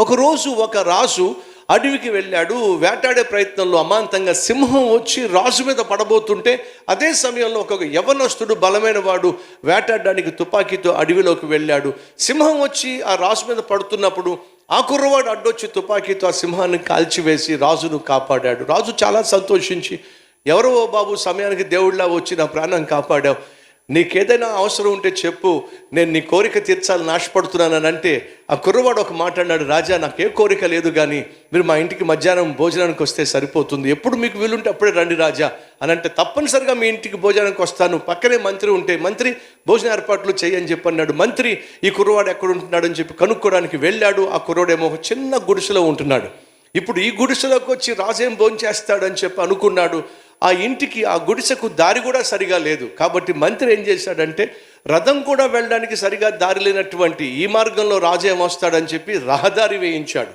ఒకరోజు ఒక రాజు అడవికి వెళ్ళాడు వేటాడే ప్రయత్నంలో అమాంతంగా సింహం వచ్చి రాజు మీద పడబోతుంటే అదే సమయంలో ఒక యవనస్తుడు బలమైన వాడు వేటాడడానికి తుపాకీతో అడవిలోకి వెళ్ళాడు. సింహం వచ్చి ఆ రాజు మీద పడుతున్నప్పుడు ఆ కుర్రవాడు అడ్డొచ్చి తుపాకీతో ఆ సింహాన్ని కాల్చివేసి రాజును కాపాడాడు. రాజు చాలా సంతోషించి ఎవరో ఓ బాబు సమయానికి దేవుడిలా వచ్చి నా ప్రాణం కాపాడావు. నీకేదైనా అవసరం ఉంటే చెప్పు. నేను నీ కోరిక తీర్చాలని ఆశపడుతున్నానని అంటే ఆ కుర్రవాడు ఒక మాట అన్నాడు రాజా నాకు ఏ కోరిక లేదు కానీ మీరు మా ఇంటికి మధ్యాహ్నం భోజనానికి వస్తే సరిపోతుంది. ఎప్పుడు మీకు వీలుంటే అప్పుడే రండి రాజా. అని అంటే తప్పనిసరిగా మీ ఇంటికి భోజనానికి వస్తాను. పక్కనే మంత్రి ఉంటే మంత్రి భోజన ఏర్పాట్లు చేయని చెప్పి అన్నాడు. మంత్రి ఈ కుర్రవాడు ఎక్కడ ఉంటున్నాడు అని చెప్పి కనుక్కోవడానికి వెళ్ళాడు. ఆ కుర్రవాడేమో ఒక చిన్న గుడిసెలో ఉంటున్నాడు. ఇప్పుడు ఈ గుడిసెలోకి వచ్చి రాజేం భోంచేస్తాడని చెప్పి అనుకున్నాడు. ఆ ఇంటికి ఆ గుడిసెకు దారి కూడా సరిగా లేదు. కాబట్టి మంత్రి ఏం చేశాడంటే రథం కూడా వెళ్ళడానికి సరిగా దారి లేనటువంటి ఈ మార్గంలో రాజేం వస్తాడని చెప్పి రహదారి వేయించాడు.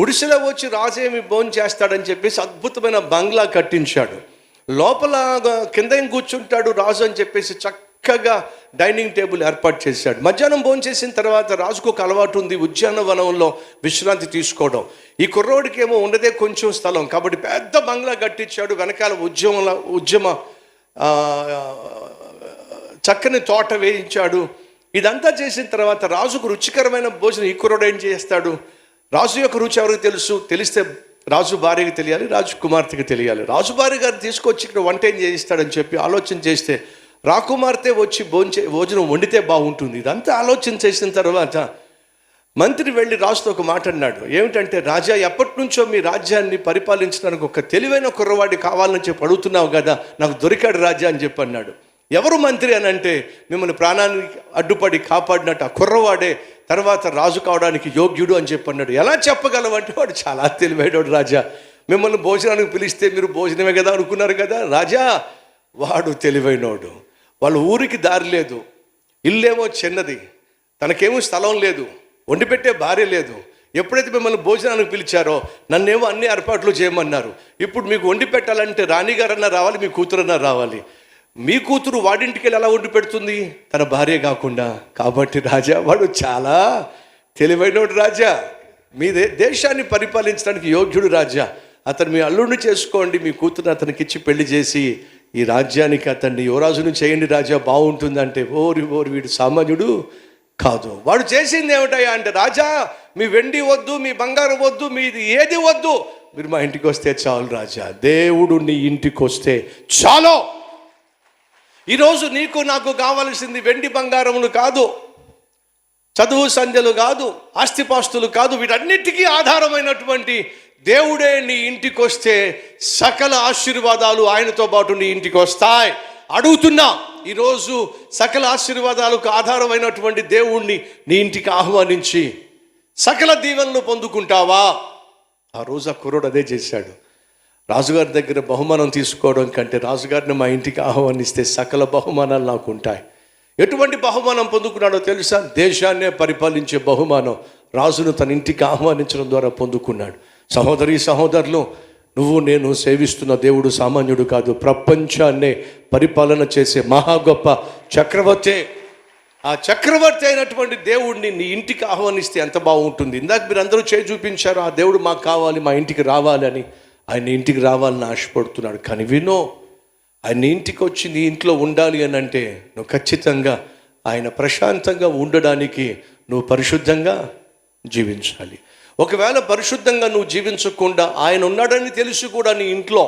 గుడిసెలో వచ్చి రాజేమి భోజనం చేస్తాడని చెప్పేసి అద్భుతమైన బంగ్లా కట్టించాడు. లోపల కింద కూర్చుంటాడు రాజు అని చెప్పేసి చక్క చక్కగా డైనింగ్ టేబుల్ ఏర్పాటు చేశాడు. మధ్యాహ్నం భోంచేసిన తర్వాత రాజుకు ఒక అలవాటు ఉంది. ఉద్యానవనంలో విశ్రాంతి తీసుకోవడం. ఈ కుర్రోడికేమో ఉండదే ఉన్నదే కొంచెం స్థలం. కాబట్టి పెద్ద బంగ్లా కట్టించాడు. వెనకాల ఉద్యమల ఉద్యమ చక్కని తోట వేయించాడు. ఇదంతా చేసిన తర్వాత రాజుకు రుచికరమైన భోజనం ఈ కుర్రోడు ఏం చేస్తాడు? రాజు యొక్క రుచి ఎవరికి తెలుసు? తెలిస్తే రాజు భార్యకి తెలియాలి రాజు కుమార్తెకి తెలియాలి. రాజు భార్య గారు తీసుకొచ్చి ఇక్కడ వంట ఏం చేయిస్తాడని చెప్పి ఆలోచన చేస్తే రాకుమార్తె వచ్చి భోంచే భోజనం వండితే బాగుంటుంది. ఇదంతా ఆలోచన చేసిన తర్వాత మంత్రి వెళ్ళి రాజుతో ఒక మాట అన్నాడు. ఏమిటంటే రాజా ఎప్పటి నుంచో మీ రాజ్యాన్ని పరిపాలించడానికి ఒక తెలివైన కుర్రవాడి కావాలని చెప్పి అడుగుతున్నావు కదా నాకు దొరికాడు రాజా అని చెప్పి అన్నాడు. ఎవరు మంత్రి అని అంటే మిమ్మల్ని ప్రాణానికి అడ్డుపడి కాపాడినట్టు ఆ కుర్రవాడే తర్వాత రాజు కావడానికి యోగ్యుడు అని చెప్పి అన్నాడు. ఎలా చెప్పగలవంటే వాడు చాలా తెలివైనడు రాజా. మిమ్మల్ని భోజనానికి పిలిస్తే మీరు భోజనమే కదా అనుకున్నారు కదా? రాజా వాడు తెలివైనోడు. వాళ్ళ ఊరికి దారి లేదు. ఇల్లేమో చిన్నది. తనకేమో స్థలం లేదు. వండి పెట్టే భార్య లేదు. ఎప్పుడైతే మిమ్మల్ని భోజనానికి పిలిచారో నన్నేమో అన్ని ఏర్పాట్లు చేయమన్నారు. ఇప్పుడు మీకు వండి పెట్టాలంటే రాణిగారన్నా రావాలి మీ కూతురన్నా రావాలి. మీ కూతురు వాడింటికి వెళ్ళి ఎలా వండి పెడుతుంది? తన భార్య కాకుండా. కాబట్టి రాజా వాడు చాలా తెలివైనోడు రాజా. మీ దే దేశాన్ని పరిపాలించడానికి యోగ్యుడు రాజా. అతను మీ అల్లుడిని చేసుకోండి మీ కూతురు అతనికి ఇచ్చి పెళ్ళి చేసి ఈ రాజ్యానికి అతన్ని యువరాజును చేయండి రాజా బాగుంటుందంటే ఓరి ఓరి వీడు సామాన్యుడు కాదు. వాడు చేసింది ఏమిటయ్యా అంటే రాజా మీ వెండి వద్దు మీ బంగారం వద్దు మీది ఏది వద్దు. మీరు మా ఇంటికి వస్తే చాలు రాజా. దేవుడు నీ ఇంటికి వస్తే చాలు. ఈరోజు నీకు నాకు కావలసింది వెండి బంగారములు కాదు చదువు సంధ్యలు కాదు ఆస్తిపాస్తులు కాదు వీటన్నిటికీ ఆధారమైనటువంటి దేవుడే నీ ఇంటికి వస్తే సకల ఆశీర్వాదాలు ఆయనతో పాటు నీ ఇంటికి వస్తాయి అడుగుతున్నా ఈరోజు సకల ఆశీర్వాదాలకు ఆధారమైనటువంటి దేవుణ్ణి నీ ఇంటికి ఆహ్వానించి సకల దీవెనలు పొందుకుంటావా? ఆ రోజు ఆ కుర్రోడు అదే చేశాడు. రాజుగారి దగ్గర బహుమానం తీసుకోవడం కంటే రాజుగారిని మా ఇంటికి ఆహ్వానిస్తే సకల బహుమానాలు నాకు ఉంటాయి ఎటువంటి బహుమానం పొందుకున్నాడో తెలుసా? దేశాన్నే పరిపాలించే బహుమానం రాజును తన ఇంటికి ఆహ్వానించడం ద్వారా పొందుకున్నాడు. సహోదరి సహోదరులు నువ్వు నేను సేవిస్తున్న దేవుడు సామాన్యుడు కాదు. ప్రపంచాన్నే పరిపాలన చేసే మహా గొప్ప చక్రవర్తి. ఆ చక్రవర్తి అయినటువంటి దేవుడిని నీ ఇంటికి ఆహ్వానిస్తే ఎంత బాగుంటుంది. ఇందాక మీరు అందరూ చేయి చూపించారు ఆ దేవుడు మాకు కావాలి మా ఇంటికి రావాలని ఆయన ఇంటికి రావాలని ఆశపడుతున్నాడు. కానీ వినో ఆయన ఇంటికి వచ్చి నీ ఇంట్లో ఉండాలి అని అంటే నువ్వు ఖచ్చితంగా ఆయన ప్రశాంతంగా ఉండడానికి నువ్వు పరిశుద్ధంగా జీవించాలి. ఒకవేళ పరిశుద్ధంగా నువ్వు జీవించకుండా ఆయన ఉన్నాడని తెలిసి కూడా నీ ఇంట్లో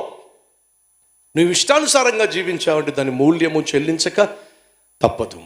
నువ్వు ఇష్టానుసారంగా జీవించావంటే దాని మూల్యము చెల్లించక తప్పదు.